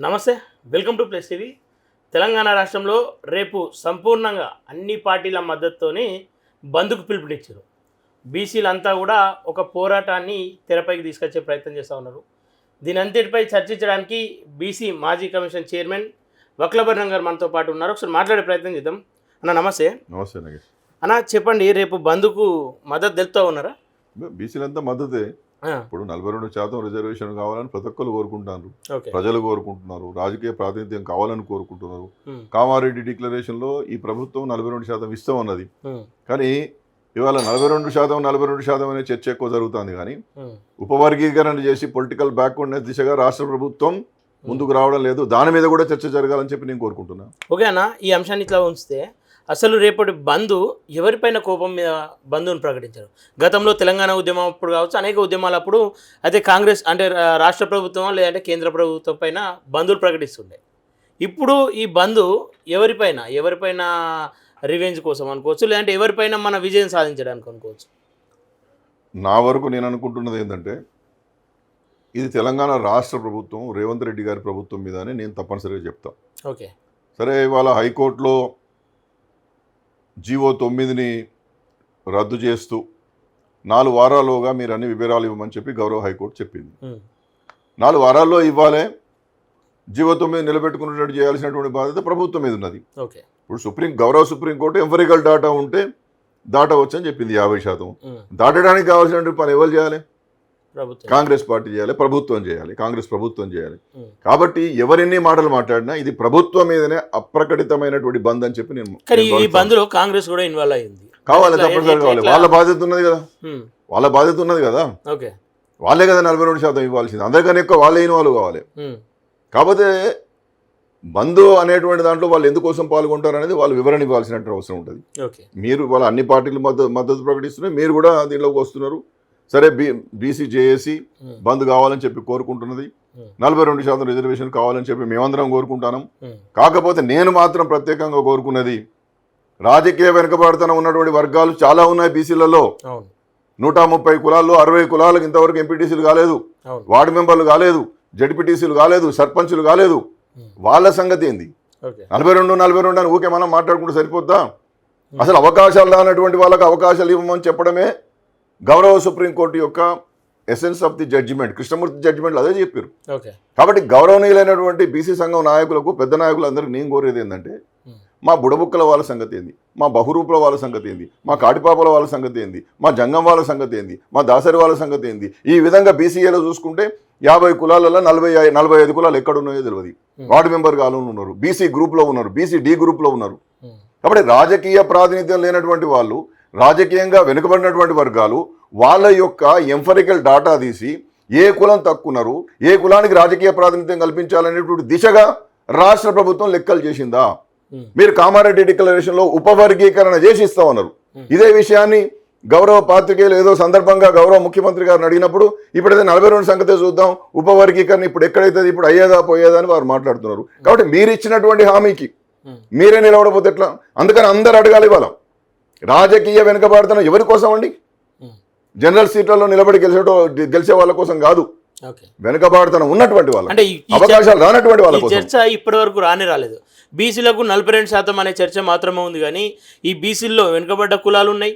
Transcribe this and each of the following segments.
నమస్తే welcome to plus TV. Telangana రాష్ట్రంలో రేపు సంపూర్ణంగా అన్ని పార్టీల మద్దతుతోని బంద్కు పిలుపునిచ్చారు. బీసీలంతా కూడా ఒక పోరాటాన్ని తెరపైకి తీసుకొచ్చే ప్రయత్నం చేస్తూ ఉన్నారు. దీని అంతటిపై చర్చించడానికి బీసీ మాజీ కమిషన్ చైర్మన్ వక్లభరణం గారు మనతో పాటు ఉన్నారు. ఒకసారి మాట్లాడే ప్రయత్నం చేద్దాం. అన్న నమస్తే. నమస్తే అన్న చెప్పండి రేపు బంద్కు మద్దతు తెలుపుతూ ఉన్నారా? బీసీలంతా మద్దతే. ఇప్పుడు నలభై రెండు శాతం రిజర్వేషన్ కావాలని ప్రతి ఒక్కరు కోరుకుంటున్నారు. ప్రజలు కోరుకుంటున్నారు. రాజకీయ ప్రాతినిధ్యం కావాలని కోరుకుంటున్నారు. కామారెడ్డి డిక్లరేషన్లో ఈ ప్రభుత్వం నలభై రెండు శాతం ఇస్తామన్నది కానీ ఇవాళ నలభై రెండు శాతం నలభై రెండు శాతం అనే చర్చ ఎక్కువ జరుగుతుంది కానీ ఉపవర్గీకరణ చేసి పొలిటికల్ బ్యాక్వర్డ్నెస్ దిశగా రాష్ట్ర ప్రభుత్వం ముందుకు రావడం లేదు. దాని మీద కూడా చర్చ జరగాలని చెప్పి నేను కోరుకుంటున్నా. ఓకే అన్న ఈ అంశాన్ని ఇట్లా ఉంచితే అసలు రేపటి బంధు ఎవరిపైన కోపం మీద బంధువును ప్రకటించారు? గతంలో తెలంగాణ ఉద్యమం అప్పుడు కావచ్చు అనేక ఉద్యమాలు అప్పుడు అయితే కాంగ్రెస్ అంటే రాష్ట్ర ప్రభుత్వం లేదంటే కేంద్ర ప్రభుత్వం పైన బంధువులు ప్రకటిస్తుండే. ఇప్పుడు ఈ బంధు ఎవరిపైన? ఎవరిపైన రివెంజ్ కోసం అనుకోవచ్చు లేదంటే ఎవరిపైన మన విజయం సాధించడానికి అనుకోవచ్చు? నా వరకు నేను అనుకుంటున్నది ఏంటంటే ఇది తెలంగాణ రాష్ట్ర ప్రభుత్వం రేవంత్ రెడ్డి గారి ప్రభుత్వం మీదనే నేను తప్పనిసరిగా చెప్తా. ఓకే. సరే ఇవాళ హైకోర్టులో జీవో తొమ్మిదిని రద్దు చేస్తూ నాలుగు వారాల్లోగా మీరు అన్ని వివరాలు ఇవ్వమని చెప్పి గౌరవ హైకోర్టు చెప్పింది. నాలుగు వారాల్లో ఇవ్వాలే. జీవో తొమ్మిది నిలబెట్టుకున్నట్టు చేయాల్సినటువంటి బాధ్యత ప్రభుత్వం మీద ఉన్నది. ఓకే. ఇప్పుడు సుప్రీం గౌరవ సుప్రీంకోర్టు ఎంఫరికల్ డాటా ఉంటే దాటవచ్చు అని చెప్పింది యాభై శాతం. దాటడానికి కావాల్సినటువంటి పని ఎవరు చేయాలి? కాంగ్రెస్ పార్టీ చేయాలి ప్రభుత్వం చేయాలి కాంగ్రెస్ ప్రభుత్వం చేయాలి. కాబట్టి ఎవరెన్ని మాటలు మాట్లాడినా ఇది ప్రభుత్వం మీదనే అప్రకటితమైనటువంటి బంద్ అని చెప్పి నేను ఈ. బంద్లో కాంగ్రెస్ కూడా ఇన్వాల్వ్ అయింది. కావాలి ఎట్లా- తప్పనిసరి ఎట్లా- కావాలి? వాళ్ళ బాధ్యత ఉన్నది కదా. వాళ్ళ బాధ్యత ఉన్నది కదా. ఓకే. వాళ్ళే కదా నలభై రెండు శాతం ఇవ్వాల్సింది. అందరికన్నా ఎక్కువ వాళ్ళే ఇన్వాల్వ్ కావాలి. కాకపోతే బంధు అనేటువంటి దాంట్లో వాళ్ళు ఎందుకోసం పాల్గొంటారు అనేది వాళ్ళు వివరణ ఇవ్వాల్సిన అవసరం ఉంటుంది. మీరు వాళ్ళ అన్ని పార్టీలు మద్దతు మద్దతు ప్రకటిస్తున్నారు మీరు కూడా దీనిలోకి వస్తున్నారు. సరే బీ బీసీ జేఏసీ బంద్ కావాలని చెప్పి కోరుకుంటున్నది. నలభై రెండు శాతం రిజర్వేషన్ కావాలని చెప్పి మేమందరం కోరుకుంటాం ఉమ్, కాకపోతే నేను మాత్రం ప్రత్యేకంగా కోరుకున్నది రాజకీయ వెనుకబాటుతనం ఉన్నటువంటి వర్గాలు చాలా ఉన్నాయి బీసీలలో. నూట ముప్పై కులాల్లో అరవై కులాలకు ఇంతవరకు ఎంపీటీసీలు కాలేదు. వార్డు మెంబర్లు కాలేదు. జడ్పీటీసీలు కాలేదు. సర్పంచులు కాలేదు. వాళ్ళ సంగతి ఏంది? నలభై రెండు నలభై రెండు అని ఊకే మనం మాట్లాడుకుంటే సరిపోద్దా? అసలు అవకాశాలు రానటువంటి వాళ్ళకి అవకాశాలు ఇవ్వమని చెప్పడమే గౌరవ సుప్రీంకోర్టు యొక్క essence of the judgement Krishnamurthy జడ్జిమెంట్లు అదే చెప్పారు. కాబట్టి గౌరవనీయులైనటువంటి బీసీ సంఘం నాయకులకు పెద్ద నాయకులందరికీ నేను కోరేది ఏంటంటే ఉమ్, మా బుడబుక్కల వాళ్ళ సంగతి ఏంది? మా బహురూపుల వాళ్ళ సంగతి ఏంది? మా కాటిపాపల వాళ్ళ సంగతి ఏంది? మా జంగం వాళ్ళ సంగతి ఏంది? మా దాసరి వాళ్ళ సంగతి ఏంది? ఈ విధంగా బీసీఏలో చూసుకుంటే యాభై కులాలలో నలభై నలభై ఐదు కులాలు ఎక్కడ ఉన్నాయో తెలియదు వార్డు మెంబర్ గాలు ఉన్నారు. బీసీ గ్రూప్లో ఉన్నారు. బీసీ డి గ్రూప్లో ఉన్నారు. ఉమ్, కాబట్టి రాజకీయ ప్రాతినిధ్యం లేనటువంటి వాళ్ళు రాజకీయంగా వెనుకబడినటువంటి వర్గాలు వాళ్ళ యొక్క ఎంఫరికల్ డాటా తీసి ఏ కులం తక్కున్నారు ఏ కులానికి రాజకీయ ప్రాతినిధ్యం కల్పించాలనేటువంటి దిశగా రాష్ట్ర ప్రభుత్వం లెక్కలు చేసిందా? మీరు కామారెడ్డి డిక్లరేషన్లో ఉపవర్గీకరణ చేసి ఇస్తా ఉన్నారు Hmm. ఇదే విషయాన్ని గౌరవ పాత్రికేయులు ఏదో సందర్భంగా గౌరవ ముఖ్యమంత్రి గారిని అడిగినప్పుడు ఇప్పుడైతే నలభై రెండు సంగతే చూద్దాం ఉపవర్గీకరణ ఇప్పుడు ఎక్కడైతే ఇప్పుడు అయ్యేదా పోయేదా అని వారు మాట్లాడుతున్నారు. కాబట్టి మీరు ఇచ్చినటువంటి హామీకి మీరే నిలబడపోతే ఎట్లా? అందుకని అందరు అడగాలి ఇవాళ. రాజకీయ వెనుకబాడుతున్న ఎవరి కోసం అండి? ఉమ్, జనరల్ సీట్లలో నిలబడి గెలిచేటో గెలిచే వాళ్ళ కోసం కాదు. వెనుకబాడుతనం ఉన్నటువంటి వాళ్ళ అంటే అవకాశాలు రానటువంటి వాళ్ళ చర్చ ఇప్పటి వరకు రానే రాలేదు. బీసీలకు నలభై రెండు శాతం అనే చర్చ మాత్రమే ఉంది కానీ ఈ బీసీల్లో వెనుకబడ్డ కులాలు ఉన్నాయి.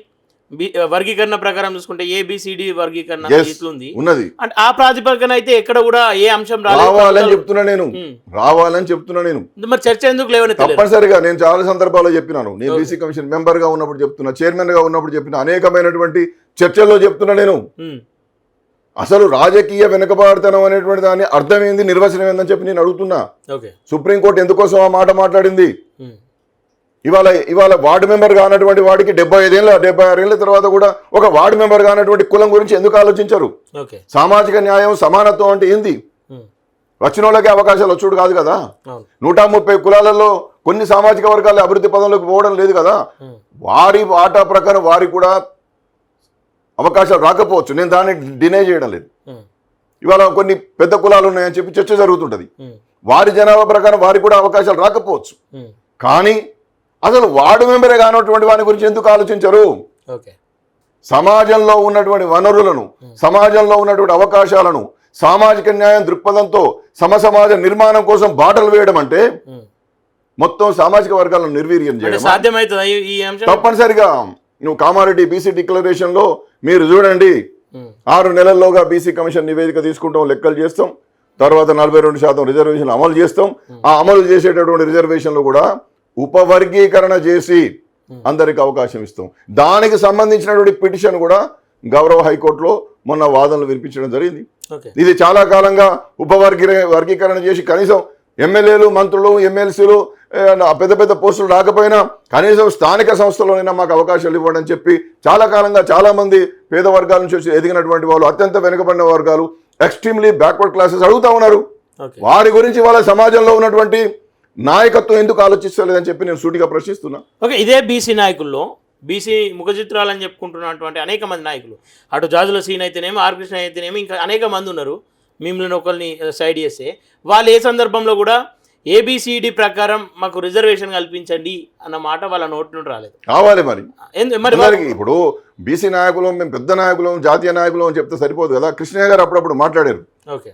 వర్గీకరణ ప్రకారం చూసుకుంటే ఏ బిసిడి వర్గీకరణ. ఇట్లుంది. ఉన్నది. అంటే ఆ ప్రాతిపదికన అయితే ఎక్కడ కూడా ఏ అంశం రావాలని చెప్తున్నా నేను. రావాలని చెప్తున్నా నేను. మరి చర్చ ఎందుకు లేవని తప్పనిసరిగా నేను చాలా సందర్భాల్లో చెప్పినాను. నేను బీసీ కమిషన్ మెంబర్గా ఉన్నప్పుడు చెప్తున్నా చైర్మన్గా ఉన్నప్పుడు చెప్పిన అనేకమైనటువంటి చర్చల్లో చెప్తున్నా నేను. అసలు రాజకీయ వెనుకబాటుతనం అనేటువంటి దాని అర్థం ఏంది నిర్వచనం ఏందని చెప్పి నేను అడుగుతున్నా. సుప్రీంకోర్టు ఎందుకోసం ఆ మాట మాట్లాడింది? ఇవాళ ఇవాళ వార్డు మెంబర్ కానటువంటి వాడికి డెబ్బై ఐదేళ్ళ డెబ్బై ఆరేళ్ళ తర్వాత కూడా ఒక వార్డు మెంబర్ కానటువంటి కులం గురించి ఎందుకు ఆలోచించరు? సామాజిక న్యాయం సమానత్వం అంటే ఏంది? వచ్చిన వాళ్ళకి అవకాశాలు వచ్చుడు కాదు కదా? నూట ముప్పై కులాలలో కొన్ని సామాజిక వర్గాల అభివృద్ధి పదంలోకి పోవడం లేదు కదా? వారి వాటా ప్రకారం వారికి కూడా అవకాశాలు రాకపోవచ్చు. నేను దాన్ని డినై చేయడం లేదు. ఇవాళ కొన్ని పెద్ద కులాలు ఉన్నాయని చెప్పి చర్చ జరుగుతుంటుంది. వారి జనాభా ప్రకారం వారికి కూడా అవకాశాలు రాకపోవచ్చు. కానీ అసలు వార్డు మెంబరే కానటువంటి వారి గురించి ఎందుకు ఆలోచించరు? ఓకే. సమాజంలో ఉన్నటువంటి వనరులను సమాజంలో ఉన్నటువంటి అవకాశాలను సామాజిక న్యాయం దృక్పథంతో సమసమాజ నిర్మాణం కోసం బాటలు వేయడం అంటే. మొత్తం సామాజిక వర్గాలను నిర్వీర్యం చేయడం తప్పనిసరిగా. నువ్వు కామారెడ్డి బీసీ డిక్లరేషన్లో మీరు చూడండి. ఆరు నెలల్లోగా బీసీ కమిషన్ నివేదిక తీసుకుంటాం లెక్కలు చేస్తాం. తర్వాత నలభై రెండు శాతం రిజర్వేషన్ అమలు చేస్తాం. ఆ అమలు చేసేటటువంటి రిజర్వేషన్లు కూడా ఉపవర్గీకరణ చేసి అందరికి అవకాశం ఇస్తాం. దానికి సంబంధించినటువంటి పిటిషన్ కూడా గౌరవ హైకోర్టులో మొన్న వాదనలు వినిపించడం జరిగింది. ఇది చాలా కాలంగా ఉపవర్గీ వర్గీకరణ చేసి కనీసం ఎమ్మెల్యేలు మంత్రులు ఎమ్మెల్సీలు పెద్ద పెద్ద పోస్టులు రాకపోయినా కనీసం స్థానిక సంస్థలోనైనా మాకు అవకాశాలు ఇవ్వండి అని చెప్పి చాలా కాలంగా చాలా మంది పేద వర్గాల నుంచి వచ్చి ఎదిగినటువంటి వాళ్ళు అత్యంత వెనుకబడిన వర్గాలు ఎక్స్ట్రీమ్లీ బ్యాక్వర్డ్ క్లాసెస్ అడుగుతా ఉన్నారు. వారి గురించి వాళ్ళ సమాజంలో ఉన్నటువంటి నాయకత్వం ఎందుకు ఆలోచిస్తలేదని చెప్పి నేను సూటిగా ప్రశ్నిస్తున్నా. ఓకే ఇదే బీసీ నాయకుల్లో బీసీ ముఖ చిత్రాలని చెప్పుకుంటున్నటువంటి అనేక మంది నాయకులు. అటు జాజుల సీన్ అయితేనేమి ఆర్ కృష్ణ అయితేనేమి ఇంకా అనేక మంది ఉన్నారు. మిమ్మల్ని ఒకరిని సైడ్ చేస్తే. వాళ్ళు ఏ సందర్భంలో కూడా ఏబిసిడి ప్రకారం మాకు రిజర్వేషన్ కల్పించండి అన్న మాట వాళ్ళ నోటి నుండి రాలేదు. కావాలి మరి. మరి ఇప్పుడు బీసీ నాయకులు మేము పెద్ద నాయకులు జాతీయ నాయకులు అని చెప్తే సరిపోదు కదా. కృష్ణయ్య గారు అప్పుడప్పుడు మాట్లాడారు.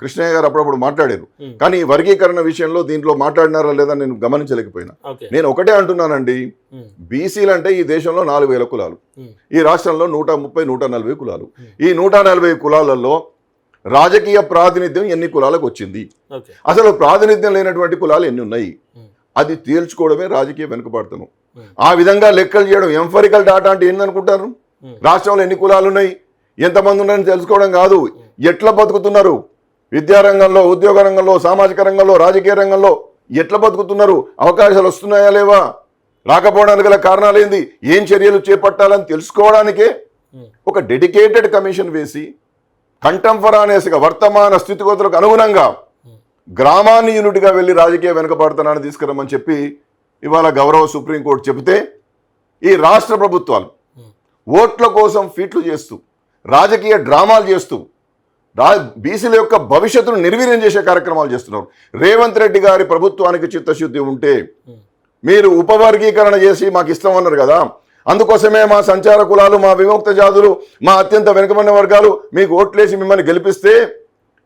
కృష్ణయ్య గారు అప్పుడప్పుడు మాట్లాడారు. కానీ వర్గీకరణ విషయంలో దీంట్లో మాట్లాడినారా లేదా నేను గమనించలేకపోయినా. నేను ఒకటే అంటున్నానండి. బీసీలు అంటే ఈ దేశంలో నాలుగు వేల కులాలు. ఈ రాష్ట్రంలో నూట ముప్పై నూట నలభై కులాలు. ఈ నూట నలభై కులాలలో రాజకీయ ప్రాతినిధ్యం ఎన్ని కులాలకు వచ్చింది? అసలు ప్రాతినిధ్యం లేనటువంటి కులాలు ఎన్ని ఉన్నాయి? అది తేల్చుకోవడమే రాజకీయ వెనుకబడతను Hmm. ఆ విధంగా లెక్కలు చేయడం ఎంఫరికల్ డాటా అంటే ఏందనుకుంటారు. రాష్ట్రంలో ఎన్ని కులాలు ఉన్నాయి ఎంతమంది ఉన్నారని తెలుసుకోవడం కాదు. ఎట్లా బతుకుతున్నారు? విద్యారంగంలో ఉద్యోగ రంగంలో సామాజిక రంగంలో రాజకీయ రంగంలో ఎట్లా బతుకుతున్నారు? అవకాశాలు వస్తున్నాయా లేవా? రాకపోవడానికి గల కారణాలు ఏంది ఏం చర్యలు చేపట్టాలని తెలుసుకోవడానికే ఒక డెడికేటెడ్ కమిషన్ వేసి కంటెంపరానేస్గా వర్తమాన స్థితిగతులకు అనుగుణంగా గ్రామాన్ని యూనిట్గా వెళ్ళి రాజకీయ వెనుకబడతనాన్ని తీసుకురమ్మని చెప్పి ఇవాళ గౌరవ సుప్రీంకోర్టు చెబితే ఈ రాష్ట్ర ప్రభుత్వాలు ఓట్ల కోసం ఫీట్లు చేస్తూ రాజకీయ డ్రామాలు చేస్తూ రా బీసీల యొక్క భవిష్యత్తును నిర్వీర్యం చేసే కార్యక్రమాలు చేస్తున్నారు. రేవంత్ రెడ్డి గారి ప్రభుత్వానికి చిత్తశుద్ధి ఉంటే మీరు ఉపవర్గీకరణ చేసి మాకు ఇష్టం అన్నారు కదా. అందుకోసమే మా సంచార కులాలు మా విముక్త జాతులు మా అత్యంత వెనుకబడిన వర్గాలు మీకు ఓట్లేసి మిమ్మల్ని గెలిపిస్తే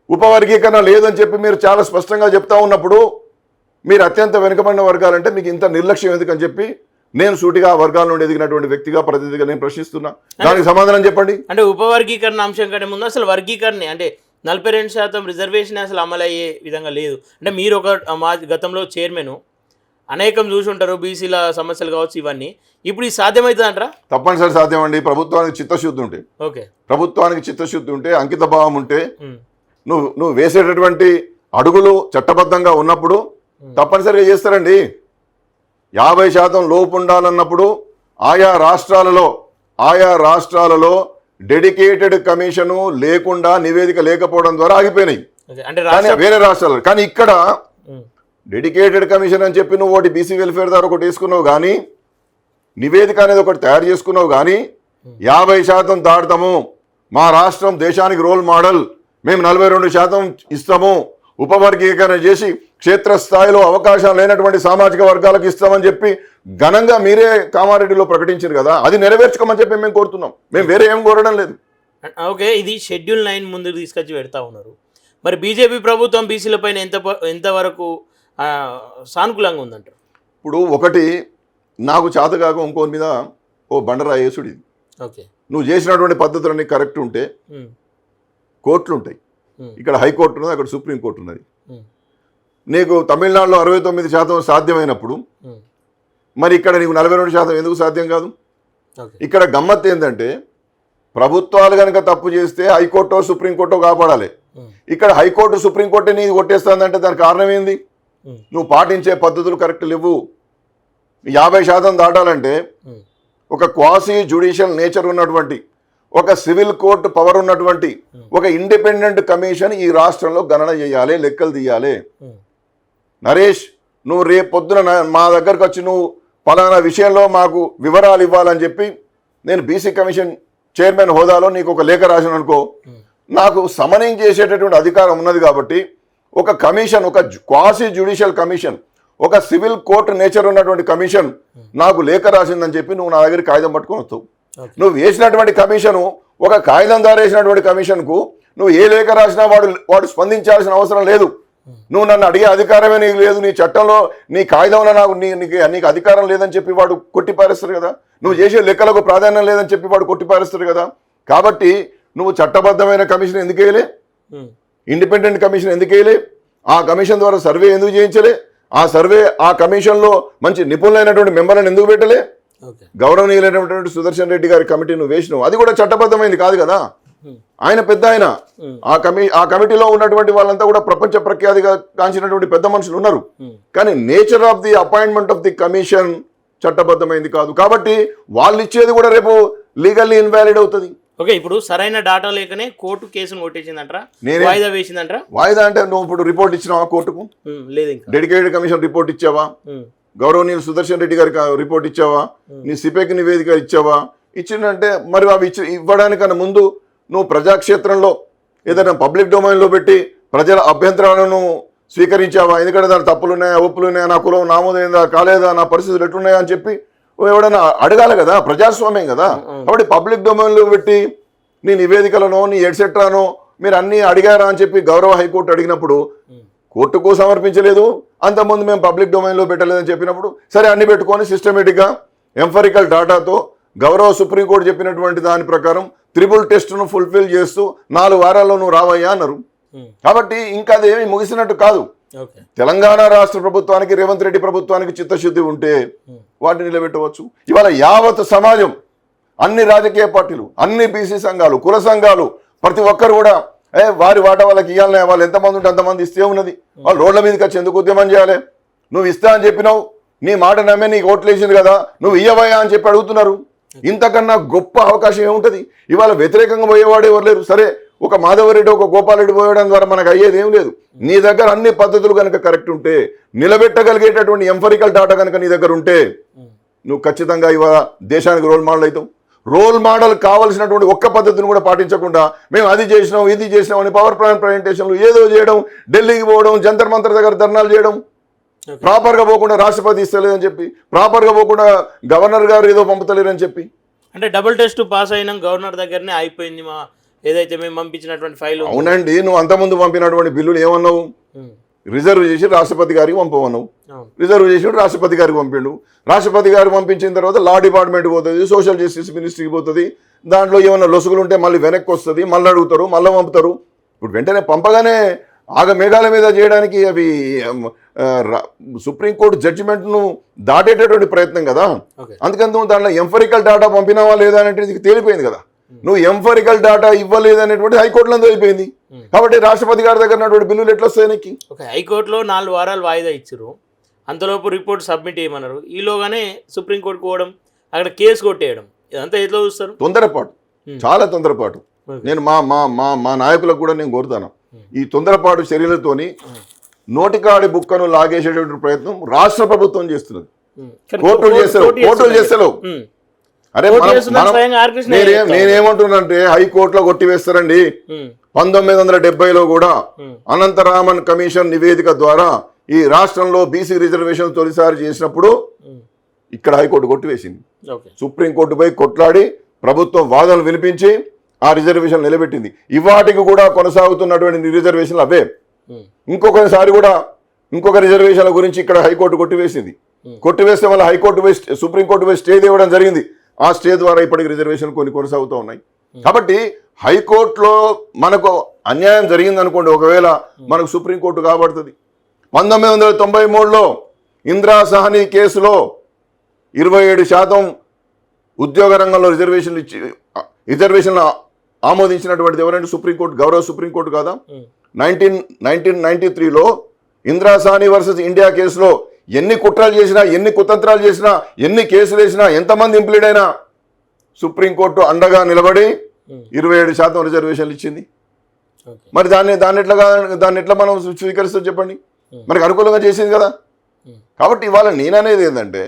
ఉపవర్గీకరణ లేదని చెప్పి మీరు చాలా స్పష్టంగా చెప్తా ఉన్నప్పుడు మీరు అత్యంత వెనుకబడిన వర్గాలంటే మీకు ఇంత నిర్లక్ష్యం ఎందుకని చెప్పి నేను సూటిగా వర్గాల నుండి ఎదిగినటువంటి వ్యక్తిగా ప్రతినిధిగా నేను ప్రశ్నిస్తున్నా. దానికి సమాధానం చెప్పండి. అంటే ఉపవర్గీకరణ అంశం కంటే ముందు అసలు వర్గీకరణ అంటే నలభై రెండు శాతం రిజర్వేషన్ అసలు అమలు అయ్యే విధంగా లేదు. అంటే మీరు ఒక మా గతంలో చైర్మన్ అనేకం చూసి ఉంటారు బీసీల సమస్యలు కావచ్చు ఇవన్నీ. ఇప్పుడు ఇది సాధ్యమవుతుంది అంటారా తప్పనిసరి సాధ్యం అండి ప్రభుత్వానికి చిత్తశుద్ధి ఉంటే ఓకే. ప్రభుత్వానికి చిత్తశుద్ధి ఉంటే అంకిత భావం ఉంటే నువ్వు నువ్వు వేసేటటువంటి అడుగులు చట్టబద్ధంగా ఉన్నప్పుడు తప్పనిసరిగా చేస్తారండి. యాభై శాతం లోపు ఉండాలన్నప్పుడు ఆయా రాష్ట్రాలలో ఆయా రాష్ట్రాలలో డెడికేటెడ్ కమిషను లేకుండా నివేదిక లేకపోవడం ద్వారా ఆగిపోయినాయి. అంటే కానీ వేరే రాష్ట్రాలు. కానీ ఇక్కడ డెడికేటెడ్ కమిషన్ అని చెప్పి నువ్వు ఒకటి బీసీ వెల్ఫేర్ ద్వారా ఒకటి వేసుకున్నావు కానీ నివేదిక అనేది ఒకటి తయారు చేసుకున్నావు కానీ యాభై శాతం దాటుతాము. మా రాష్ట్రం దేశానికి రోల్ మోడల్. మేము నలభై రెండు శాతం ఇస్తాము. ఉపవర్గీకరణ చేసి క్షేత్రస్థాయిలో అవకాశం లేనటువంటి సామాజిక వర్గాలకు ఇస్తామని చెప్పి ఘనంగా మీరే కామారెడ్డిలో ప్రకటించారు కదా అది నెరవేర్చుకోమని చెప్పి మేము కోరుతున్నాం. మేము వేరే ఏం కోరడం లేదు. ఓకే ఇది షెడ్యూల్ నైన్ ముందుకు తీసుకొచ్చి పెడతా ఉన్నారు. మరి బీజేపీ ప్రభుత్వం బీసీల పైన ఎంత ఎంతవరకు సానుకూలంగా ఉందంటారు? ఇప్పుడు ఒకటి నాకు చేతగాక ఇంకోని మీద ఓ బండరాయి యేసుడు ఇది ఓకే. నువ్వు చేసినటువంటి పద్ధతులన్నీ కరెక్ట్ ఉంటే కోర్టులు ఉంటాయి ఇక్కడ హైకోర్టు ఉన్నది అక్కడ సుప్రీంకోర్టు ఉన్నది. ఉమ్, నీకు తమిళనాడులో అరవై తొమ్మిది శాతం సాధ్యమైనప్పుడు ఉమ్, మరి ఇక్కడ నీకు నలభై రెండు శాతం ఎందుకు సాధ్యం కాదు? ఇక్కడ గమ్మత్ ఏంటంటే ప్రభుత్వాలు కనుక తప్పు చేస్తే హైకోర్టు సుప్రీంకోర్టు కాపాడాలి. ఇక్కడ హైకోర్టు సుప్రీంకోర్టు నీది కొట్టేస్తుందంటే దానికి కారణం ఏంది? నువ్వు పాటించే పద్ధతులు కరెక్ట్ లేవు. యాభై శాతం దాటాలంటే ఒక క్వాసీ జ్యుడిషియల్ నేచర్ ఉన్నటువంటి ఒక సివిల్ కోర్టు పవర్ ఉన్నటువంటి ఒక ఇండిపెండెంట్ కమిషన్ ఈ రాష్ట్రంలో గణన చేయాలి లెక్కలు తీయాలి. నరేష్ నువ్వు రేపు పొద్దున మా దగ్గరకు వచ్చి నువ్వు పలానా విషయంలో మాకు వివరాలు ఇవ్వాలని చెప్పి నేను బీసీ కమిషన్ చైర్మన్ హోదాలో నీకు ఒక లేఖ రాసిన అనుకో నాకు సమనింగ్ చేసేటటువంటి అధికారం ఉన్నది కాబట్టి ఒక కమిషన్ ఒక క్వాసీ జ్యుడిషియల్ కమిషన్ ఒక సివిల్ కోర్టు నేచర్ ఉన్నటువంటి కమిషన్ నాకు లేఖ రాసిందని చెప్పి నువ్వు నా దగ్గర కాగితం పట్టుకొని వస్తావు. నువ్వు వేసినటువంటి కమిషను ఒక కాగితం ద్వారా వేసినటువంటి కమిషన్కు నువ్వు ఏ లేఖ రాసినా వాడు వాడు స్పందించాల్సిన అవసరం లేదు. నువ్వు నన్ను అడిగే అధికారమే నీకు లేదు. నీ చట్టంలో నీ కాగితంలో నాకు నీ నీకు నీకు అధికారం లేదని చెప్పి వాడు కొట్టిపారేస్తారు కదా. నువ్వు చేసే లెక్కలకు ప్రాధాన్యం లేదని చెప్పి వాడు కొట్టిపారేస్తారు కదా. కాబట్టి నువ్వు చట్టబద్ధమైన కమిషన్ ఎందుకు వేయలే? ఇండిపెండెంట్ కమిషన్ ఎందుకు వేయలే? ఆ కమిషన్ ద్వారా సర్వే ఎందుకు చేయించలే? ఆ సర్వే ఆ కమిషన్లో మంచి నిపుణులైనటువంటి మెంబర్లను ఎందుకు పెట్టలే? గౌరవనీయులైనటువంటి సుదర్శన్ రెడ్డి గారి కమిటీ నువ్వు వేసినావు. అది కూడా చట్టబద్ధమైంది కాదు కదా? ఆయన పెద్ద ఆయన. ఆ కమి ఆ కమిటీలో ఉన్నటువంటి వాళ్ళంతా కూడా ప్రపంచ ప్రఖ్యాతిగా కాంచినటువంటి పెద్ద మనుషులు ఉన్నారు. కానీ nature of the appointment of the commission చట్టబద్ధమైంది కాదు. కాబట్టి వాళ్ళు ఇచ్చేది కూడా రేపు లీగల్లీ ఇన్వాలిడ్ అవుతుంది. ఓకే ఇప్పుడు సరైన డాటా లేకనే కోర్టు కేసును కొట్టేసిందంటారా? వాయిదా వేసిందంటారా? వాయిదా అంటే నువ్వు ఇప్పుడు రిపోర్ట్ ఇచ్చినావా కోర్టుకు? లేదు డెడికేటెడ్ కమిషన్ రిపోర్ట్ ఇచ్చావా? గౌరవనీయులు సుదర్శన్ రెడ్డి గారికి రిపోర్ట్ ఇచ్చావా? నీ సిపేక్ నివేదిక ఇచ్చావా? ఇచ్చిందంటే మరి అవి ఇచ్చి ఇవ్వడానికన్నా ముందు నువ్వు ప్రజాక్షేత్రంలో ఏదైనా పబ్లిక్ డొమైన్లో పెట్టి ప్రజల అభ్యంతరాలను స్వీకరించావా? ఎందుకంటే దాని తప్పులు ఉన్నాయా ఒప్పులు ఉన్నాయా నా కులం నామోదైందా కాలేదా నా పరిస్థితులు ఎట్లున్నాయా అని చెప్పి ఎవడైనా అడగాలి కదా? ప్రజాస్వామ్యం కదా? కాబట్టి పబ్లిక్ డొమైన్లో పెట్టి నీ నివేదికలను నీ ఎట్సెట్రాను మీరు అన్నీ అడిగారా అని చెప్పి గౌరవ హైకోర్టు అడిగినప్పుడు కోర్టుకు సమర్పించలేదు అంతకుముందు మేము పబ్లిక్ డొమైన్లో పెట్టలేదని చెప్పినప్పుడు సరే అన్ని పెట్టుకొని సిస్టమేటిక్గా ఎంఫరికల్ డాటాతో గౌరవ సుప్రీంకోర్టు చెప్పినటువంటి దాని ప్రకారం త్రిబుల్ టెస్ట్ను ఫుల్ఫిల్ చేస్తూ నాలుగు వారాల్లో నువ్వు రావయ్యా అన్నారు. ఉమ్, కాబట్టి ఇంకా అదేమీ ముగిసినట్టు కాదు. తెలంగాణ రాష్ట్ర ప్రభుత్వానికి రేవంత్ రెడ్డి ప్రభుత్వానికి చిత్తశుద్ధి ఉంటే ఉమ్, వాటిని నిలబెట్టవచ్చు. ఇవాళ యావత్ సమాజం అన్ని రాజకీయ పార్టీలు అన్ని బీసీ సంఘాలు కుల సంఘాలు ప్రతి ఒక్కరు కూడా ఏ వారి వాటా వాళ్ళకి ఇవ్వాలనే వాళ్ళు ఎంతమంది ఉంటే అంతమంది ఇస్తే ఉన్నది. వాళ్ళు రోడ్ల మీదకి వచ్చి ఎందుకు ఉద్యమం చేయాలి? నువ్వు ఇస్తా అని చెప్పినావు నీ మాట నమ్మే నీకు ఓట్లు వేసింది కదా నువ్వు ఇయ్యవయ్యా అని చెప్పి అడుగుతున్నారు. ఇంతకన్నా గొప్ప అవకాశం ఏముంటుంది? ఇవాళ వ్యతిరేకంగా పోయేవాడు ఎవరు లేరు. సరే ఒక మాధవరెడ్డి ఒక గోపాలరెడ్డి పోయడం ద్వారా మనకు అయ్యేది ఏం లేదు. నీ దగ్గర అన్ని పద్ధతులు కనుక కరెక్ట్ ఉంటే నిలబెట్టగలిగేటటువంటి ఎంఫరికల్ డాటా కనుక నీ దగ్గర ఉంటే నువ్వు ఖచ్చితంగా ఇవాళ దేశానికి రోల్ మోడల్ అవుతావు. రోల్ మోడల్ కావాల్సినటువంటి ఒక్క పద్ధతిని కూడా పాటించకుండా మేము అది చేసినాం ఇది చేసినాం అని పవర్ ప్లాంట్ ప్రజెంటేషన్లు ఏదో చేయడం ఢిల్లీకి పోవడం జంతర్ మంతర్ దగ్గర ధర్నాలు చేయడం. ప్రాపర్గా పోకుండా రాష్ట్రపతి ఇస్తలేదని చెప్పి ప్రాపర్గా పోకుండా గవర్నర్ గారు ఏదో పంపుతలేరని చెప్పి. అంటే డబుల్ టెస్ట్ పాస్ అయినాం గవర్నర్ దగ్గరనే అయిపోయింది మా ఏదైతే మేము పంపించినటువంటి ఫైల్. అవునండి నువ్వు అంతకుముందు పంపినటువంటి బిల్లులు ఏమన్నావు? రిజర్వ్ చేసి రాష్ట్రపతి గారికి పంపమన్నావు అవును రిజర్వ్ చేసినప్పుడు రాష్ట్రపతి గారికి పంపిండు. రాష్ట్రపతి గారు పంపించిన తర్వాత లా డిపార్ట్మెంట్ పోతుంది సోషల్ జస్టిస్ మినిస్ట్రీకి పోతుంది. దాంట్లో ఏమైనా లొసుగులు ఉంటే మళ్ళీ వెనక్కి వస్తుంది మళ్ళీ అడుగుతారు మళ్ళీ పంపుతారు. ఇప్పుడు వెంటనే పంపగానే ఆగ మేఘాల మీద చేయడానికి అవి సుప్రీంకోర్టు జడ్జిమెంట్ను దాటేటటువంటి ప్రయత్నం కదా. అందుకని దాంట్లో ఎంఫరికల్ డాటా పంపినావా లేదా అనేది తేలిపోయింది కదా. నువ్వు ఎంఫరికల్ డాటా ఇవ్వలేదు అనేటువంటి హైకోర్టులో Hmm. కాబట్టి రాష్ట్రపతి గారి దగ్గర ఉన్నటువంటి బిల్లులు ఎట్లా వస్తాయి నీకు హైకోర్టులో నాలుగు వారాలు వాయిదా ఇచ్చారు అంతలోపు రిపోర్ట్ సబ్మిట్ చేయమన్నారు ఈలోగానే సుప్రీంకోర్టుకు పోవడం అక్కడ కేసు కొట్టేయడం ఇదంతా ఎట్లా చూస్తారు తొందరపాటు. చాలా తొందరపాటు. నేను మా మా మా మా నాయకులకు కూడా నేను కోరుతాను. ఈ తొందరపాటు చర్యలతోని. నోటికాడి బుక్కను లాగేసేటటువంటి ప్రయత్నం రాష్ట్ర ప్రభుత్వం చేస్తున్నది కోర్టులు కోర్టు- చేస్తారు కోర్టు కోర్టులు. చేస్తారు. అరే. నేనేమంటున్నానంటే హైకోర్టులో కొట్టివేస్తారండి. పంతొమ్మిది వందల డెబ్బైలో కూడా. అనంతరామన్ కమిషన్ నివేదిక ద్వారా ఈ రాష్ట్రంలో బీసీ రిజర్వేషన్ తొలిసారి చేసినప్పుడు. ఇక్కడ హైకోర్టు కొట్టివేసింది ఓకే సుప్రీంకోర్టుపై కొట్లాడి ప్రభుత్వం వాదనలు వినిపించి ఆ రిజర్వేషన్ నిలబెట్టింది ఇవాటికి కూడా కొనసాగుతున్నటువంటి రిజర్వేషన్లు అవే. ఇంకొకసారి కూడా ఇంకొక రిజర్వేషన్ల గురించి ఇక్కడ హైకోర్టు కొట్టివేసింది. కొట్టివేస్తే వల్ల హైకోర్టు పోయి సుప్రీంకోర్టు పోయి స్టే ఇవ్వడం జరిగింది ఆ స్టే ద్వారా ఇప్పటికి రిజర్వేషన్ కొన్ని కొనసాగుతూ ఉన్నాయి. కాబట్టి హైకోర్టులో మనకు అన్యాయం జరిగింది అనుకోండి ఒకవేళ మనకు సుప్రీంకోర్టు కాబడుతుంది. పంతొమ్మిది వందల తొంభై మూడులో ఇందిరా సహనీ కేసులో ఇరవై ఏడు శాతం ఉద్యోగ రంగంలో రిజర్వేషన్లు ఇచ్చి రిజర్వేషన్లు ఆమోదించినటువంటిది ఎవరంటే సుప్రీంకోర్టు గౌరవ సుప్రీంకోర్టు కాదా. నైన్టీన్ నైన్టీన్ నైన్టీ త్రీలో ఇందిరా సాని వర్సెస్ ఇండియా కేసులో ఎన్ని కుట్రలు చేసినా ఎన్ని కుతంత్రాలు చేసినా ఎన్ని కేసులు వేసినా ఎంతమంది ఇంప్లీడ్ అయినా సుప్రీంకోర్టు అండగా నిలబడి. ఇరవై ఏడు శాతం రిజర్వేషన్లు ఇచ్చింది మరి దాన్ని దాన్ని ఎట్లా దాన్ని ఎట్లా మనం స్వీకరిస్తాం చెప్పండి మనకు అనుకూలంగా చేసింది కదా. కాబట్టి ఇవాళ నేననేది ఏంటంటే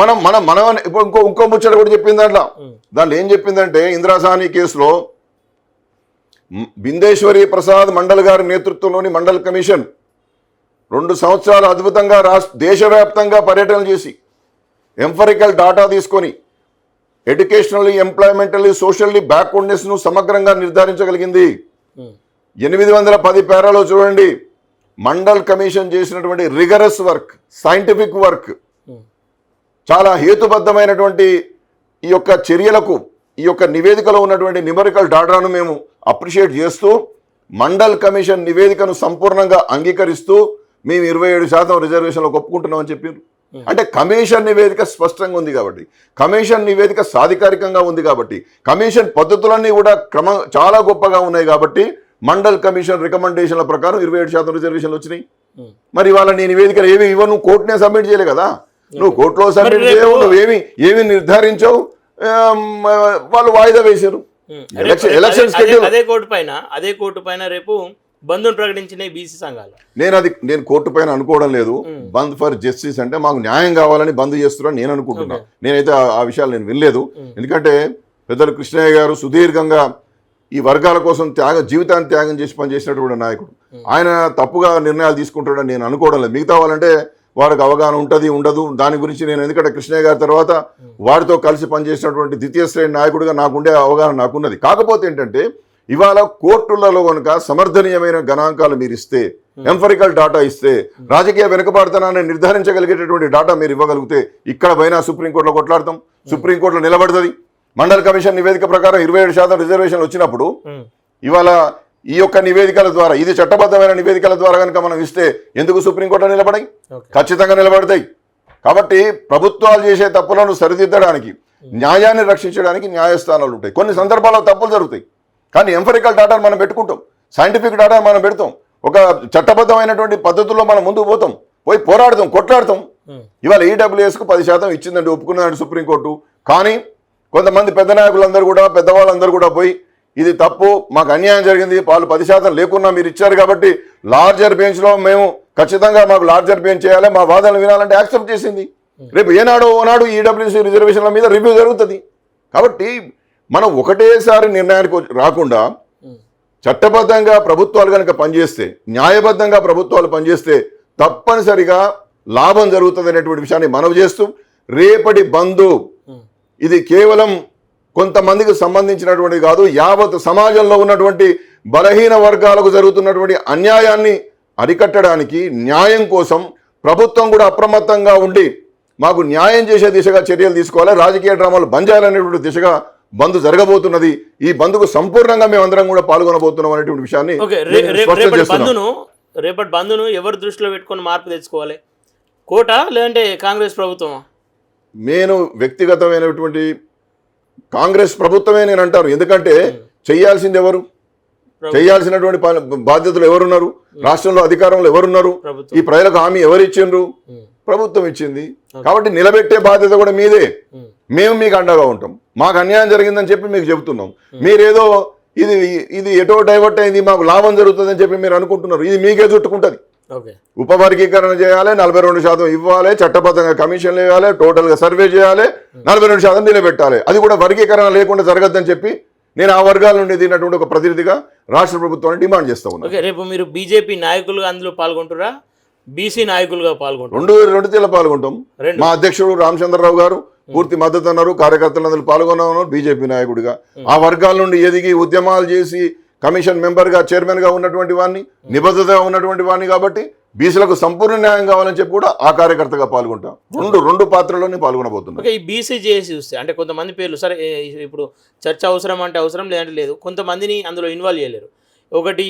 మనం మనం మనం ఇప్పుడు ఇంకో ఇంకో ముచ్చట కూడా చెప్పింది దాంట్లో. దాంట్లో ఏం చెప్పిందంటే ఇందిరాసాని కేసులో బిందేశ్వరి ప్రసాద్ మండల్ గారి నేతృత్వంలోని మండల్ కమిషన్ రెండు సంవత్సరాలు అద్భుతంగా రాష్ట్ర దేశవ్యాప్తంగా పర్యటనలు చేసి ఎంఫరికల్ డాటా తీసుకొని ఎడ్యుకేషనల్లీ ఎంప్లాయ్మెంటల్లీ సోషల్లీ బ్యాక్వర్డ్నెస్ను సమగ్రంగా నిర్ధారించగలిగింది. ఎనిమిది వందల పది పేరాలో చూడండి. మండల్ కమిషన్ చేసినటువంటి రిగరస్ వర్క్ సైంటిఫిక్ వర్క్ చాలా హేతుబద్ధమైనటువంటి ఈ యొక్క చర్యలకు ఈ యొక్క నివేదికలో ఉన్నటువంటి న్యూమరికల్ డాటాను మేము అప్రిషియేట్ చేస్తూ మండల్ కమిషన్ నివేదికను సంపూర్ణంగా అంగీకరిస్తూ మేము ఇరవై ఏడు శాతం రిజర్వేషన్లకు ఒప్పుకుంటున్నామని చెప్పారు అంటే కమిషన్ నివేదిక స్పష్టంగా ఉంది కాబట్టి కమిషన్ నివేదిక సాధికారికంగా ఉంది కాబట్టి కమిషన్ పద్ధతులన్నీ కూడా క్రమ చాలా గొప్పగా ఉన్నాయి కాబట్టి మండల్ కమిషన్ రికమెండేషన్ల ప్రకారం ఇరవై ఏడు శాతం రిజర్వేషన్లు వచ్చినాయి. మరి వాళ్ళ నీ నివేదికలు ఏమి ఇవ్వ నువ్వు కోర్టునే సబ్మిట్ చేయలే కదా? నువ్వు కోర్టులో సబ్మిట్ చేయవు నువ్వేమి ఏమి నిర్ధారించావు? వాళ్ళు వాయిదా వేశారు. ఎలక్షన్- ఎలక్షన్ అదే కోర్టు పైన అదే కోర్టు పైన రేపు బంధుని ప్రకటించిన బీసీ సంఘాలు. నేను అది నేను కోర్టు పైన అనుకోవడం లేదు. బంద్ ఫర్ జస్టిస్ అంటే మాకు న్యాయం కావాలని బంద్ చేస్తున్నాను నేను అనుకుంటున్నా. నేనైతే ఆ- ఆ విషయాలు నేను వినలేదు. ఎందుకంటే పెద్దలు కృష్ణయ్య గారు సుదీర్ఘంగా ఈ వర్గాల కోసం త్యాగ జీవితాన్ని త్యాగం చేసి పనిచేసినటువంటి నాయకుడు. ఆయన తప్పుగా నిర్ణయాలు తీసుకుంటాడని నేను అనుకోవడం లేదు. మిగతా వాళ్ళంటే వారికి అవగాహన ఉంటుంది ఉండదు. దాని గురించి నేను ఎందుకంటే కృష్ణయ్య గారి తర్వాత వారితో కలిసి పనిచేసినటువంటి ద్వితీయ శ్రేణి నాయకుడిగా నాకుండే అవగాహన నాకున్నది. కాకపోతే ఏంటంటే ఇవాళ కోర్టులలో కనుక సమర్థనీయమైన గణాంకాలు మీరు ఇస్తే ఎంఫరికల్ డాటా ఇస్తే రాజకీయ వెనుకబాటుతనాన్ని నిర్ధారించగలిగేటటువంటి డాటా మీరు ఇవ్వగలిగితే ఇక్కడ పైన సుప్రీంకోర్టులో కొట్లాడతాం. సుప్రీంకోర్టులో నిలబడుతుంది. మండల కమిషన్ నివేదిక ప్రకారం ఇరవై ఏడు శాతం రిజర్వేషన్లు వచ్చినప్పుడు ఇవాళ ఈ యొక్క నివేదికల ద్వారా ఇది చట్టబద్ధమైన నివేదికల ద్వారా కనుక మనం ఇస్తే ఎందుకు సుప్రీంకోర్టులో నిలబడాయి? ఖచ్చితంగా నిలబడతాయి. కాబట్టి ప్రభుత్వాలు చేసే తప్పులను సరిదిద్దడానికి న్యాయాన్ని రక్షించడానికి న్యాయస్థానాలు ఉంటాయి. కొన్ని సందర్భాల్లో తప్పులు జరుగుతాయి. కానీ ఎంఫరికల్ డాటాను మనం పెట్టుకుంటాం. సైంటిఫిక్ డాటాను మనం పెడతాం. ఒక చట్టబద్ధమైనటువంటి పద్ధతుల్లో మనం ముందుకు పోతాం. పోయి పోరాడతాం కొట్లాడతాం. ఇవాళ ఈడబ్ల్యూఎస్కు పది శాతం ఇచ్చిందండి ఒప్పుకున్నదండి సుప్రీంకోర్టు. కానీ కొంతమంది పెద్ద నాయకులందరూ కూడా పెద్దవాళ్ళందరూ కూడా పోయి ఇది తప్పు మాకు అన్యాయం జరిగింది వాళ్ళు పది శాతం లేకున్నా మీరు ఇచ్చారు కాబట్టి లార్జర్ బెంచ్లో మేము ఖచ్చితంగా మాకు లార్జర్ బెంచ్ చేయాలి మా వాదనలు వినాలంటే యాక్సెప్ట్ చేసింది. రేపు ఏనాడు ఓనాడు ఈడబ్ల్యూసీ రిజర్వేషన్ల మీద రివ్యూ జరుగుతుంది. కాబట్టి మనం ఒకటేసారి నిర్ణయానికి రాకుండా చట్టబద్ధంగా ప్రభుత్వాలు కనుక పనిచేస్తే న్యాయబద్ధంగా ప్రభుత్వాలు పనిచేస్తే తప్పనిసరిగా లాభం జరుగుతుంది అనేటువంటి విషయాన్ని మనవి చేస్తూ రేపటి బంధు. ఇది కేవలం కొంతమందికి సంబంధించినటువంటి కాదు యావత్ సమాజంలో ఉన్నటువంటి బలహీన వర్గాలకు జరుగుతున్నటువంటి అన్యాయాన్ని అరికట్టడానికి న్యాయం కోసం ప్రభుత్వం కూడా అప్రమత్తంగా ఉండి మాకు న్యాయం చేసే దిశగా చర్యలు తీసుకోవాలి. రాజకీయ డ్రామాలు బంద్ చేయాలనేటువంటి దిశగా బంద్ జరగబోతున్నది. ఈ బంద్కు సంపూర్ణంగా మేమందరం కూడా పాల్గొనబోతున్నాం అనేటువంటి విషయాన్ని రేపటి బంధును ఎవరు దృష్టిలో పెట్టుకొని మార్పు తెచ్చుకోవాలి? కోట లేదంటే కాంగ్రెస్ ప్రభుత్వం నేను వ్యక్తిగతమైనటువంటి కాంగ్రెస్ ప్రభుత్వమే నేను అంటారు ఎందుకంటే చేయాల్సింది ఎవరు? చేయాల్సినటువంటి బాధ్యతలు ఎవరున్నారు? రాష్ట్రంలో అధికారంలో ఎవరున్నారు? ఈ ప్రజలకు హామీ ఎవరు ఇచ్చిండ్రు ప్రభుత్వం ఇచ్చింది. కాబట్టి నిలబెట్టే బాధ్యత కూడా మీదే. మేము మీకు అండగా ఉంటాం. మాకు అన్యాయం జరిగిందని చెప్పి మీకు చెబుతున్నాం. మీరేదో ఇది ఇది ఎటో డైవర్ట్ అయింది మాకు లాభం జరుగుతుందని చెప్పి మీరు అనుకుంటున్నారు. ఇది మీకే చుట్టుకుంటుంది. ఉపవర్గీకరణ చేయాలి నలభై రెండు శాతం ఇవ్వాలి చట్టబద్ధంగా కమిషన్లు ఇవ్వాలి టోటల్గా సర్వే చేయాలి నలభై రెండు శాతం నిలబెట్టాలి. అది కూడా వర్గీకరణ లేకుండా జరగద్దని చెప్పి నేను ఆ వర్గాల నుండి దిగినటువంటి ఒక ప్రతినిధిగా రాష్ట్ర ప్రభుత్వాన్ని డిమాండ్ చేస్తా ఉన్నాను రేపు మీరు బీజేపీ నాయకులుగా అందులో పాల్గొంటురా బీసీ నాయకులుగా పాల్గొంటారు. రెండు రెండు తీర్ల పాల్గొంటాం. మా అధ్యక్షుడు రామచంద్రరావు గారు పూర్తి మద్దతు అన్నారు కార్యకర్తలందరూ పాల్గొన్నారు బీజేపీ నాయకుడిగా. ఆ వర్గాల నుండి ఎదిగి ఉద్యమాలు చేసి కమిషన్ మెంబర్గా చైర్మన్గా ఉన్నటువంటి వాడిని నిబద్ధతగా ఉన్నటువంటి వాడిని కాబట్టి బీసీలకు సంపూర్ణ న్యాయం కావాలని చెప్పి కూడా ఆ కార్యకర్తగా పాల్గొంటాం. రెండు రెండు పాత్రలోనే పాల్గొనబోతున్నాం. ఈ బీసీ చేసి చూస్తే అంటే కొంతమంది పేర్లు సరే ఇప్పుడు చర్చ అవసరం అంటే అవసరం లేదంటే లేదు కొంతమందిని అందులో ఇన్వాల్వ్ చేయలేరు. ఒకటి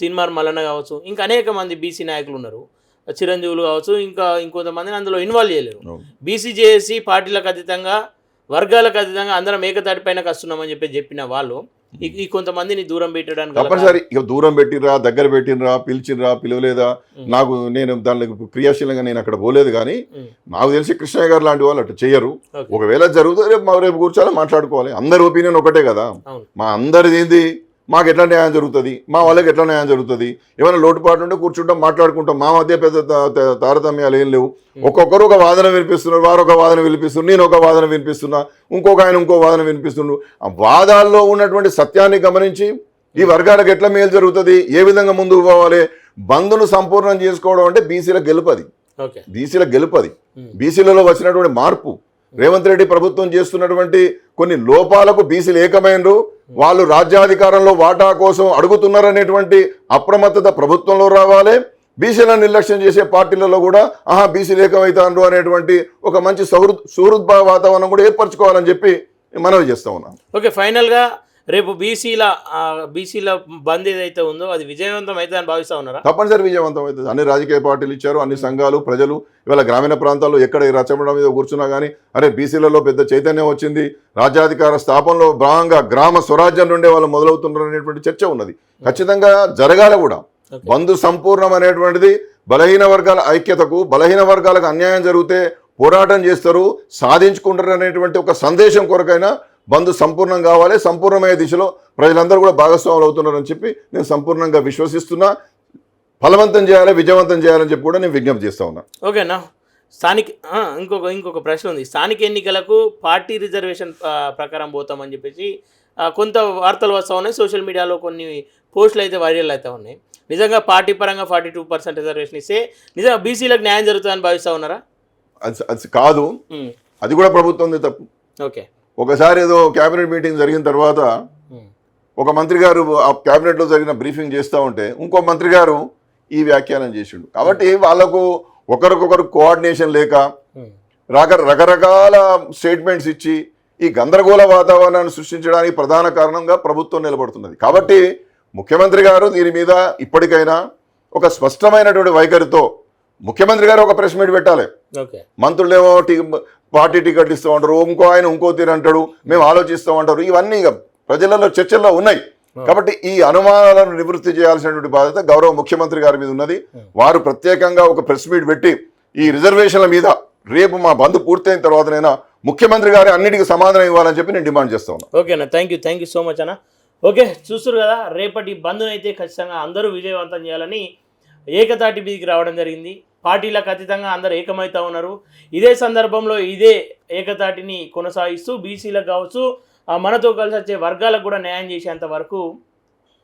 తిన్మార్ మల్లన్న కావచ్చు ఇంకా అనేక మంది బీసీ నాయకులు ఉన్నారు. చిరంజీవులు కావచ్చు ఇంకా ఇంకొంతమందిని అందులో ఇన్వాల్వ్ చేయలేరు. అవును. బీసీ చేసి పార్టీలకు అతీతంగా వర్గాలకు అతీతంగా అందరం ఏకతాటి పైన వస్తున్నామని చెప్పి చెప్పిన వాళ్ళు ఈ- కొంతమందిని దూరం పెట్టడానికి తప్పనిసరి. ఇక దూరం పెట్టినరా దగ్గర పెట్టినరా పిలిచినరా పిలవలేదా? నాకు నేను దానిలో క్రియాశీలంగా నేను అక్కడ పోలేదు కానీ నాకు తెలిసి కృష్ణయ్య గారు లాంటి వాళ్ళు అట్లా చేయరు. ఒకవేళ జరుగుతుంది రేపు రేపు కూర్చొని మాట్లాడుకోవాలి. అందరి ఒపీనియన్ ఒకటే కదా. మా అందరిది ఏంది? మాకు ఎట్లా న్యాయం జరుగుతుంది? మా వాళ్ళకి ఎట్లా న్యాయం జరుగుతుంది? ఏమైనా లోటుపాటు ఉంటే కూర్చుంటాం మాట్లాడుకుంటాం. మా మధ్య పెద్ద తారతమ్యాలు ఏం లేవు. ఒక్కొక్కరు ఒక వాదన వినిపిస్తున్నారు వారు ఒక వాదన వినిపిస్తున్నారు నేను ఒక వాదన వినిపిస్తున్నా ఇంకొక ఆయన ఇంకో వాదన వినిపిస్తుండ్రు ఆ వాదాల్లో ఉన్నటువంటి సత్యాన్ని గమనించి ఈ వర్గాలకు ఎట్లా మేలు జరుగుతుంది? ఏ విధంగా ముందుకు పోవాలి? బంధును సంపూర్ణం చేసుకోవడం అంటే బీసీల గెలుపది. బీసీల గెలుపది. బీసీలలో వచ్చినటువంటి మార్పు. రేవంత్ రెడ్డి ప్రభుత్వం చేస్తున్నటువంటి కొన్ని లోపాలకు బీసీలు ఏకమైనరు. వాళ్ళు రాజ్యాధికారంలో వాటా కోసం అడుగుతున్నారనేటువంటి అప్రమత్తత ప్రభుత్వంలో రావాలి. బీసీలను నిర్లక్ష్యం చేసే పార్టీలలో కూడా ఆహా బీసీలు ఏకమవుతారు అనేటువంటి ఒక మంచి సౌహృద్ సుహృద్భావ వాతావరణం కూడా ఏర్పరచుకోవాలని చెప్పి మనవి చేస్తా ఉన్నాం. ఓకే ఫైనల్గా రేపు బీసీల బీసీల బంద్ ఏదైతే ఉందో అది విజయవంతం అవుతుందని భావిస్తా ఉన్నారా? తప్పనిసరి విజయవంతం అవుతుంది. అన్ని రాజకీయ పార్టీలు ఇచ్చారు అన్ని సంఘాలు ప్రజలు ఇవాళ గ్రామీణ ప్రాంతాల్లో ఎక్కడ రచమడం మీద కూర్చున్నా కానీ అరే బీసీలలో పెద్ద చైతన్యం వచ్చింది రాజ్యాధికార స్థాపనలో భాగంగా గ్రామ స్వరాజ్యం నుండే వాళ్ళు మొదలవుతున్నారు అనేటువంటి చర్చ ఉన్నది. ఖచ్చితంగా జరగాల కూడా. బంధు సంపూర్ణం అనేటువంటిది బలహీన వర్గాల ఐక్యతకు బలహీన వర్గాలకు అన్యాయం జరిగితే పోరాటం చేస్తారు సాధించుకుంటారు అనేటువంటి ఒక సందేశం కొరకైనా బంధు సంపూర్ణం కావాలి సంపూర్ణమయ్యే దిశలో ప్రజలందరూ కూడా భాగస్వాములు అవుతున్నారని చెప్పి నేను సంపూర్ణంగా విశ్వసిస్తున్నా. ఫలవంతం చేయాలి విజయవంతం చేయాలని చెప్పి కూడా నేను విజ్ఞప్తి చేస్తా ఉన్నా. ఓకేనా స్థానిక ఇంకొక ఇంకొక ప్రశ్న ఉంది. స్థానిక ఎన్నికలకు పార్టీ రిజర్వేషన్ ప్రకారం పోతామని చెప్పేసి కొంత వార్తలు వస్తూ ఉన్నాయి. సోషల్ మీడియాలో కొన్ని పోస్టులు అయితే వైరల్ అవుతా ఉన్నాయి. నిజంగా పార్టీ పరంగా ఫార్టీ టూ పర్సెంట్ రిజర్వేషన్ ఇస్తే నిజంగా బీసీలకు న్యాయం జరుగుతుందని భావిస్తూ ఉన్నారా? అది అది కాదు. అది కూడా ప్రభుత్వం తప్పు. ఓకే. ఒకసారి ఏదో కేబినెట్ మీటింగ్ జరిగిన తర్వాత ఒక మంత్రి గారు ఆ క్యాబినెట్లో జరిగిన బ్రీఫింగ్ చేస్తూ ఉంటే ఇంకో మంత్రి గారు ఈ వ్యాఖ్యానం చేసిండు. కాబట్టి వాళ్ళకు ఒకరికొకరు కోఆర్డినేషన్ లేక రక రకరకాల స్టేట్మెంట్స్ ఇచ్చి ఈ గందరగోళ వాతావరణాన్ని సృష్టించడానికి ప్రధాన కారణంగా ప్రభుత్వం నిలబడుతున్నది. కాబట్టి ముఖ్యమంత్రి గారు దీని మీద ఇప్పటికైనా ఒక స్పష్టమైనటువంటి వైఖరితో ముఖ్యమంత్రి గారు ఒక ప్రెస్ మీట్ పెట్టాలి. మంత్రులేమో పార్టీ టికెట్ ఇస్తూ ఉంటారు ఇంకో ఆయన ఇంకో తీరు అంటాడు మేము ఆలోచిస్తూ ఉంటారు. ఇవన్నీ ఇక ప్రజలలో చర్చల్లో ఉన్నాయి. కాబట్టి ఈ అనుమానాలను నివృత్తి చేయాల్సినటువంటి బాధ్యత గౌరవ ముఖ్యమంత్రి గారి మీద ఉన్నది. వారు ప్రత్యేకంగా ఒక ప్రెస్ మీట్ పెట్టి ఈ రిజర్వేషన్ల మీద రేపు మా బంద్ పూర్తయిన తర్వాతనైనా ముఖ్యమంత్రి గారి అన్నిటికీ సమాధానం ఇవ్వాలని చెప్పి నేను డిమాండ్ చేస్తా ఉన్నాను ఓకేనా thank you thank you so much అన్న. ఓకే చూస్తారు కదా రేపటి బంద్నైతే ఖచ్చితంగా అందరూ విజయవంతం చేయాలని ఏకతాటి మీదికి రావడం జరిగింది. పార్టీలకు అతీతంగా అందరూ ఏకమవుతా ఉన్నారు. ఇదే సందర్భంలో ఇదే ఏకతాటిని కొనసాగిస్తూ బీసీలకు కావచ్చు ఆ మనతో కలిసి వచ్చే వర్గాలకు కూడా న్యాయం చేసేంత వరకు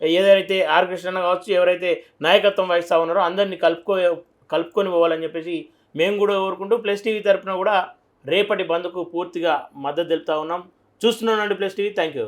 ఏదైతే ఆర్ కృష్ణ కావచ్చు ఎవరైతే నాయకత్వం వహిస్తూ ఉన్నారో అందరినీ కలుపుకో కలుపుకొని పోవాలని చెప్పేసి మేము కూడా కోరుకుంటూ ప్లస్ టీవీ తరఫున కూడా రేపటి బంద్కు పూర్తిగా మద్దతు తెలుపుతా ఉన్నాం. చూస్తున్నానండి ప్లస్ టీవీ. Thank you.